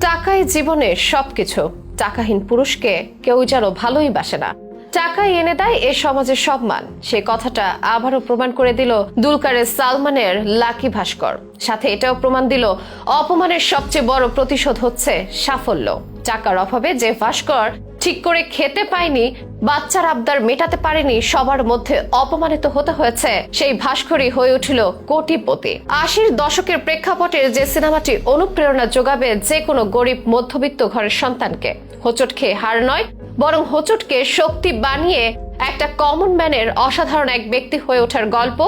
টাকাই জীবনে সবকিছু। টাকাহীন পুরুষকে কেউ যেন ভালোই বাসে না। টাকাই এনে দেয় এ সমাজের সম্মান। সে কথাটা আবারও প্রমাণ করে দিল দুলকারের সালমানের লাকি ভাস্কর। সাথে এটাও প্রমাণ দিল অপমানের সবচেয়ে বড় প্রতিশোধ হচ্ছে সাফল্য। টাকার অভাবে যে ভাস্কর ঠিক করে খেতে পায়নি, বাচ্চার আবদার মেটাতে পারেনি, সবার মধ্যে অপমানিত হতে হয়েছে। সেই ভাস্করই হয়ে উঠল কোটিপতি। আশির দশকের প্রেক্ষাপটে যে সিনেমাটি অনুপ্রেরণা যোগাবে যে কোনো গরিব মধ্যবিত্ত ঘরের সন্তানকে, হোঁচট খেয়ে হার নয়, বরং হোঁচটকে শক্তি বানিয়ে একটা কমন ম্যানের অসাধারণ এক ব্যক্তি হয়ে ওঠার গল্প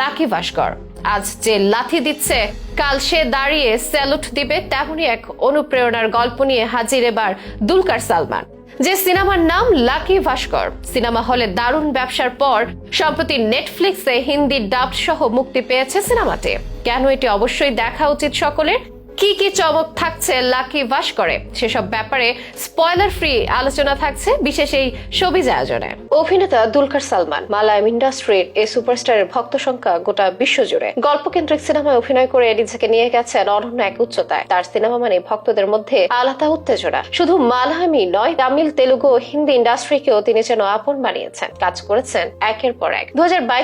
লাকি ভাস্কর। আজ যে লাথি দিচ্ছে, কাল সে দাঁড়িয়ে স্যালুট দিবে, তেমনই এক অনুপ্রেরণার গল্প নিয়ে হাজির এবার দুলকার সালমান। যে সিনেমার নাম লাকি ভাস্কর। সিনেমা হলে দারুণ ব্যবসার পর, সম্প্রতি নেটফ্লিক্সে হিন্দি ডাব সহ মুক্তি পেয়েছে সিনেমাটি। কেন এটি অবশ্যই দেখা উচিত সকলের? কি কি চমক থাকছে লাকি ভাস্করে? সেসব ব্যাপারে স্পয়লার ফ্রি আলোচনা থাকছে, বিশেষ এই সবিজ আয়োজনে। অভিনেতা দুলকার সালমান মালায়াম ইন্ডাস্ট্রির এই সুপারস্টারের ভক্ত সংখ্যা গোটা বিশ্বজুড়ে গল্পকেন্দ্রিক সিনেমায় অভিনয় করে নিজেকে নিয়ে গেছেন অনন্য এক উচ্চতায়। তার সিনেমা মানে ভক্তদের মধ্যে আলাদা উত্তেজনা। শুধু মালায়ামি নয়, তামিল, তেলুগু ও হিন্দি ইন্ডাস্ট্রিকেও তিনি যেন আপন বানিয়েছেন। কাজ করেছেন একের পর এক। দু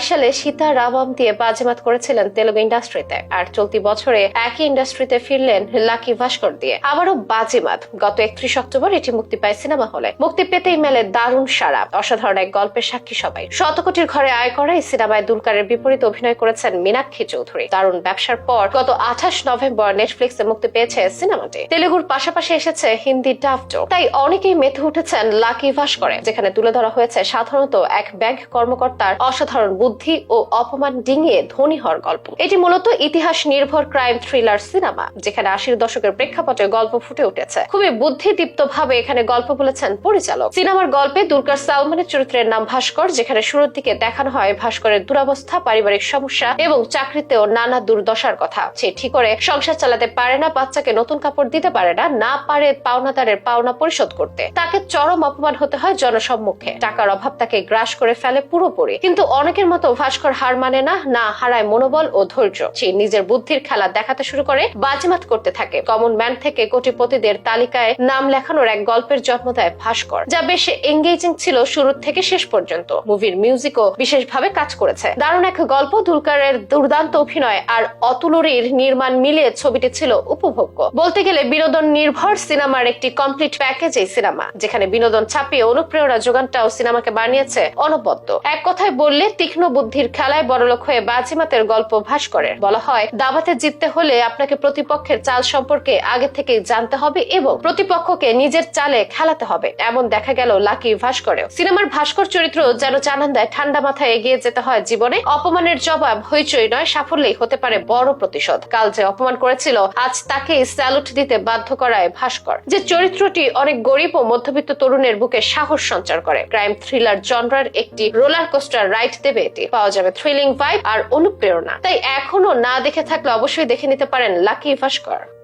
সালে সীতা রাবম দিয়ে বাজিমাত করেছিলেন তেলুগু ইন্ডাস্ট্রিতে। আর চলতি বছরে একই ইন্ডাস্ট্রিতে ফিরলেন লাকি ভাস্কর দিয়ে। আবারও বাজিমাত গত একত্রিশ অক্টোবর এটি মুক্তি পায় সিনেমা হলে। মুক্তি পেতেই মেলে দারুণ সারা। অসাধারণ এক গল্পের সাক্ষী সবাই। শত কোটির ঘরে আয় করা এই সিনেমায় দুলকারের বিপরীতে অভিনয় করেছেন মীনাক্ষী চৌধুরী। দারুণ ব্যবসার পর গত আঠাশ নভেম্বর নেটফ্লিক্সে মুক্তি পেয়েছে সিনেমাটি। তেলেগুর পাশাপাশি এসেছে হিন্দি ডাফটো তাই অনেকেই মেতে উঠেছেন লাকি ভাস্করে, যেখানে তুলে ধরা হয়েছে সাধারণত এক ব্যাংক কর্মকর্তার অসাধারণ বুদ্ধি ও অপমান ডিঙিয়ে ধনী হওয়ার গল্প। এটি মূলত ইতিহাস নির্ভর ক্রাইম থ্রিলার সিনেমা যেখানে আশির দশকের প্রেক্ষাপটে গল্প ফুটে উঠেছে। খুবই বুদ্ধিদীপ্ত ভাবে এখানে গল্প বলেছেন পরিচালক। সিনেমার গল্পে দুলকার সালমানের চরিত্রের নাম ভাস্কর, যেখানে শুরুর দিকে দেখানো হয় ভাস্করের দুরাবস্থা, পারিবারিক সমস্যা এবং চাকরিতেও নানা দুর্দশার কথা। সে ঠিক করে সংসার চালাতে পারে না, বাচ্চাকে নতুন কাপড় দিতে পারে না না পারে পাওনাদারের পাওনা পরিশোধ করতে। তাকে চরম অপমান হতে হয় জনসম্মুখে। টাকার অভাব তাকে গ্রাস করে ফেলে পুরোপুরি। কিন্তু অনেকের মতো ভাস্কর হার মানে না না হারায় মনোবল ও ধৈর্য। সে নিজের বুদ্ধির খেলা দেখাতে শুরু করে বাজিমাত করতে থাকে। কমন ম্যান থেকে কোটিপতিদের তালিকায় নাম লেখানোর এক গল্পের জন্ম দেয় ভাস্কর, যা বেশ এঙ্গেজিং ছিল শুরু থেকে শেষ পর্যন্ত। মুভির মিউজিকও বিশেষভাবে কাজ করেছে। দারুণ এক গল্প, দুলকারের দুর্দান্ত অভিনয় আর অতুলরির নির্মাণ মিলিয়ে ছবিটি ছিল উপভোগ্য। বলতে গেলে বিনোদন নির্ভর সিনেমার একটি কমপ্লিট প্যাকেজ এই সিনেমা, যেখানে বিনোদন ছাপিয়ে অনুপ্রেরণা যোগানটাও সিনেমাকে বানিয়েছে অনবদ্য। এক কথায় বললে, তীক্ষ্ণ বুদ্ধির খেলায় বড়লোক হয়ে বাজিমাতের গল্প ভাস্করের। বলা হয়, দাবাতে জিততে হলে আপনাকে প্রতিপক্ষের চাল সম্পর্কে আগে থেকেই জানতে হবে এবং প্রতিপক্ষকে নিজের চালে খেলাতে হবে। এমন দেখা গেল লাকি ভাস্করেও। সিনেমার ভাস্কর চরিত্র যেন জানান দেয়, ঠান্ডা মাথায় এগিয়ে যেতে হয় জীবনে। অপমানের জবাব হইচই নয়, সাফল্যই হতে পারে বড় প্রতিশোধ। কাল যে অপমান করেছিল, আজ তাকে স্যালুট দিতে বাধ্য করায় ভাস্কর। যে চরিত্রটি অনেক গরিব ও মধ্যবিত্ত তরুণের বুকে সাহস সঞ্চার করে। ক্রাইম থ্রিলার জনরার একটি রোলার কোস্টার রাইড দেবে এটি। পাওয়া যাবে থ্রিলিং ভাইব আর অনুপ্রেরণা। তাই এখনও না দেখে থাকলে অবশ্যই দেখে নিতে পারেন লাকি ভাস্কর। নমস্কার